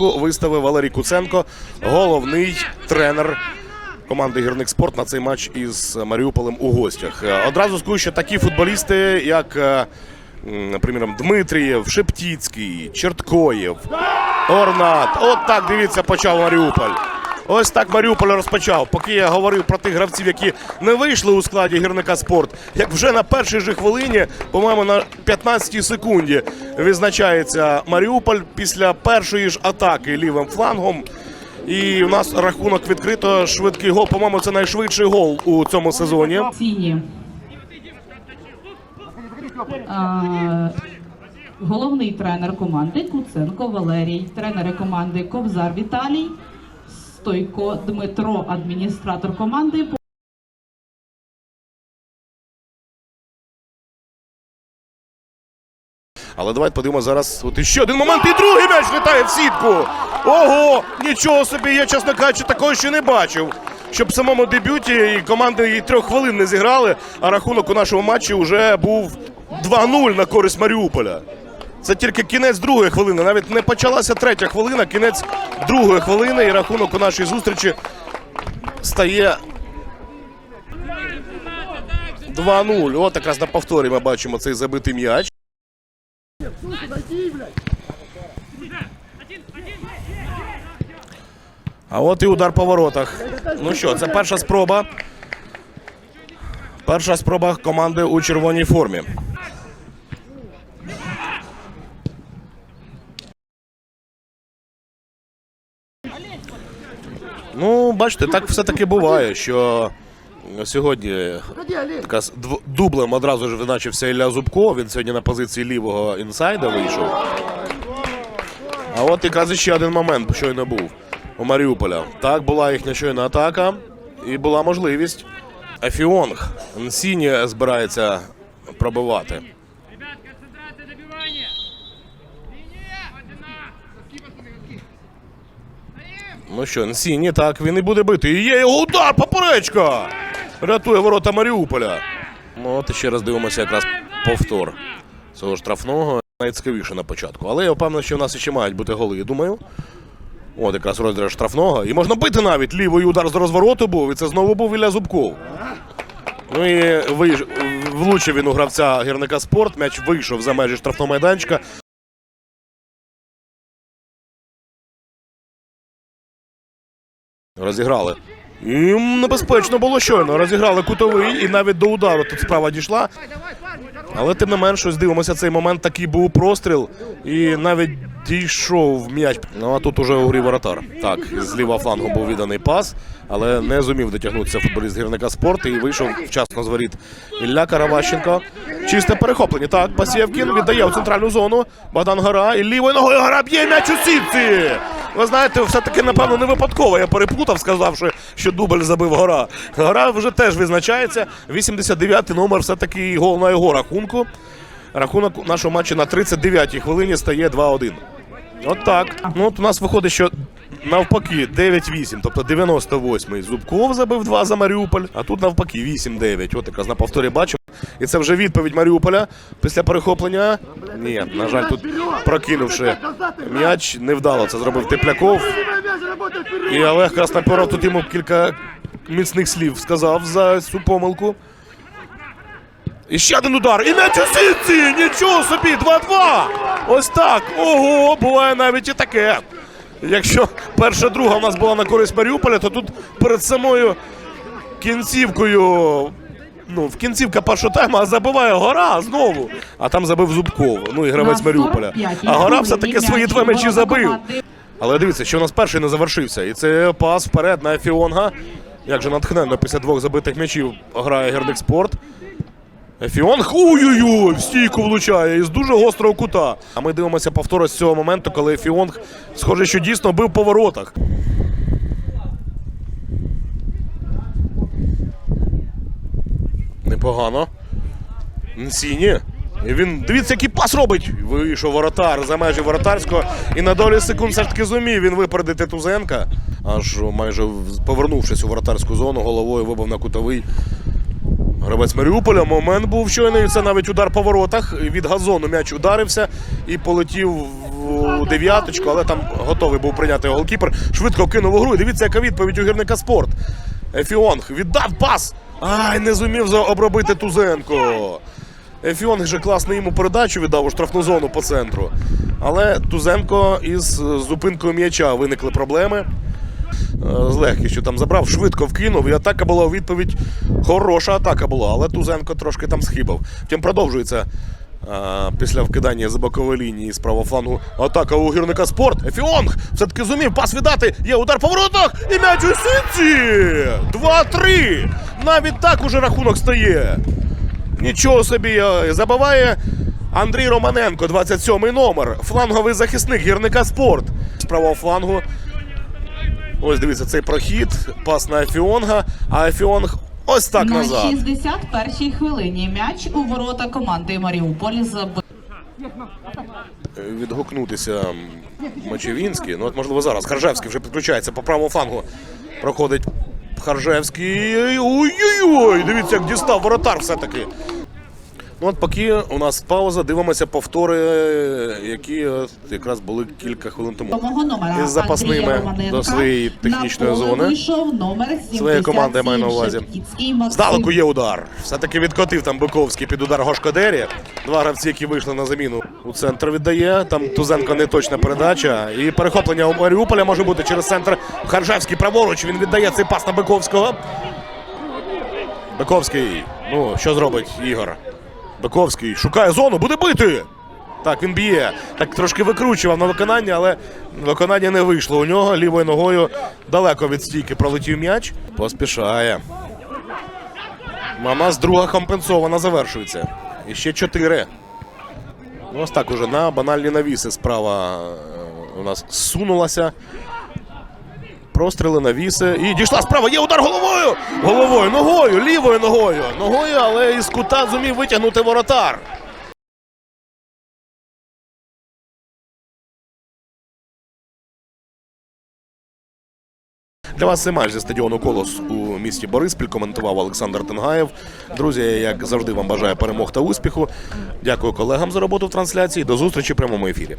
виставив Валерій Куценко, головний тренер команди Гірник Спорт на цей матч із Маріуполем у гостях. Е, Одразу скажу, що такі футболісти, як, е, приміром, Дмитрієв, Шептіцький, Черткоєв, Орнат. От так дивіться, почав Маріуполь. Ось так Маріуполь розпочав. Поки я говорив про тих гравців, які не вийшли у складі гірника спорт, як вже на першій же хвилині, по-моєму, на 15 секунді відзначається Маріуполь після першої ж атаки лівим флангом. І у нас рахунок відкрито. Швидкий гол. По-моєму, це найшвидший гол у цьому сезоні. Головний тренер команди Куценко Валерій, тренери команди Ковзар Віталій, Стойко Дмитро, адміністратор команди. Але давайте подивимося зараз. От іще один момент, і другий м'яч літає в сітку. Ого! Нічого собі, я, чесно кажучи, такого ще не бачив. Щоб в самому дебюті і команди і трьох хвилин не зіграли, а рахунок у нашому матчі вже був 2-0 на користь Маріуполя. Це тільки кінець другої хвилини. Навіть не почалася третя хвилина, кінець другої хвилини, і рахунок у нашій зустрічі стає 2-0. От якраз на повторі ми бачимо цей забитий м'яч. А от і удар по воротах. Ну що, це перша спроба. Перша спроба команди у червоній формі. Ну, бачите, так все-таки буває, що сьогодні така дублем одразу ж визначився Ілля Зубко. Він сьогодні на позиції лівого інсайда вийшов. А от якраз ще один момент щойно був у Маріуполя. Так, була їхня щойна атака, і була можливість. Афіонг Нсіні збирається пробивати. Ну що, Нсіні, так, він і буде бити. І є його удар, поперечка! Рятує ворота Маріуполя. Ну, от ще раз дивимося якраз повтор цього штрафного. Найцікавіше на початку. Але я впевнений, що в нас ще мають бути голи, думаю. От якраз розіграш штрафного. І можна бити навіть. Лівий удар з розвороту був, і це знову був Ілля Зубков. Ну і виш... влучив він у гравця гірника спорт. М'яч вийшов за межі штрафного майданчика. Розіграли. І небезпечно було щойно. Розіграли кутовий, і навіть до удару тут справа дійшла. Але тим не менш, ось дивимося, цей момент такий був простріл, і навіть дійшов м'яч. Ну а тут уже у грі воротар. Так, з лівого флангу був відданий пас, але не зумів дотягнутися футболіст гірника спорту і вийшов вчасно з воріт Ілля Караващенко. Чисте перехоплення. Так, Пасєвкін віддає в центральну зону. Богдан Гора і лівою ногою Гора б'є м'яч у сітці. Ви знаєте, все-таки, напевно, не випадково. Я переплутав, сказавши, що дубль забив гора. Гора вже теж відзначається. 89-й номер, все-таки гол на його рахунку. Рахунок нашого матчу на 39-й хвилині стає 2-1. От так. Ну, от у нас виходить, що навпаки 9-8, тобто 98-й Зубков забив 2 за Маріуполь, а тут навпаки 8-9. От якраз на повторі бачимо. І це вже відповідь Маріуполя після перехоплення. Ні, на жаль, тут прокинувши м'яч, невдало це зробив Тепляков. І Олег Красноперов тут йому кілька міцних слів сказав за цю помилку. І ще один удар. І у сітці! Нічого собі! 2-2! Ось так! Ого, буває навіть і таке. Якщо перша друга в нас була на користь Маріуполя, то тут перед самою кінцівкою. Ну, в кінцівка першого тайму, а забиває гора знову. А там забив Зубков. Ну і гравець Маріуполя. А гора все-таки свої два м'ячі забив. Але дивіться, що у нас перший не завершився. І це пас вперед на Ефіонга. Як же натхненно після двох забитих м'ячів грає Герник Спорт. Ефіонг ой-ой-ой, в стійку влучає із дуже гострого кута. А ми дивимося повтор з цього моменту, коли Ефіонг, схоже, що дійсно бив по воротах. Непогано. Нсіні. Він дивіться, який пас робить. Вийшов воротар за межі воротарського. І на долі секунд все ж таки зумів він випередити Тузенка. Аж майже повернувшись у воротарську зону, головою вибив на кутовий. Гравець Маріуполя. Момент був щойно. І це навіть удар по воротах. Від газону м'яч ударився і полетів у дев'яточку, але там готовий був прийняти голкіпер. Швидко кинув у гру. Дивіться, яка відповідь у гірника спорт. Ефіонг віддав пас. Ай, не зумів обробити Тузенко. Ефіонг же класно йому передачу віддав у штрафну зону по центру. Але Тузенко із е, зупинкою м'яча виникли проблеми. Е, З легкістю там забрав, швидко вкинув, і атака була у відповідь. Хороша атака була, але Тузенко трошки там схибав. Втім, продовжується е, після вкидання з бокової лінії з правого флангу атака у гірника спорт. Ефіонг все-таки зумів пас віддати. Є удар по воротах і м'яч у сітці! 2-3! Навіть так уже рахунок стає. Нічого собі е, забиває Андрій Романенко, 27-й номер. Фланговий захисник гірника спорт. З правого флангу. Ось дивіться, цей прохід, пас на Ефіонга, а Ефіонг ось так На назад. 61-й хвилині м'яч у ворота команди Маріуполь забив. Відгукнутися Мочевінський. Ну, от можливо зараз. Харжевський вже підключається по правому флангу. Проходить Харжевський. Ой-ой-ой! Дивіться, як дістав воротар все-таки. Ну, от поки у нас пауза, дивимося повтори, які якраз були кілька хвилин тому. Із запасними до своєї технічної зони. вийшов номер 77 Своєї команди маю на увазі. Здалеку є удар. Все-таки відкотив там Биковський під удар Гошкодері. Два гравці, які вийшли на заміну у центр віддає. Там Тузенко не точна передача. І перехоплення у Маріуполя може бути через центр. Харжевський праворуч. Він віддає цей пас на Биковського. Биковський. Ну, що зробить Ігор? Биковський шукає зону, буде бити. Так, він б'є. Так трошки викручував на виконання, але виконання не вийшло у нього. Лівою ногою далеко від стійки пролетів м'яч. Поспішає. Мама з друга компенсована завершується. І ще чотири. Ну, ось так уже на банальні навіси справа е, у нас сунулася. Простріли навіси. І дійшла справа. Є удар головою! Головою, ногою, лівою ногою. Ногою, але із кута зумів витягнути воротар. Для вас цей матч зі стадіону Колос у місті Бориспіль коментував Олександр Тенгаєв. Друзі, як завжди, вам бажаю перемог та успіху. Дякую колегам за роботу в трансляції. До зустрічі в прямому ефірі.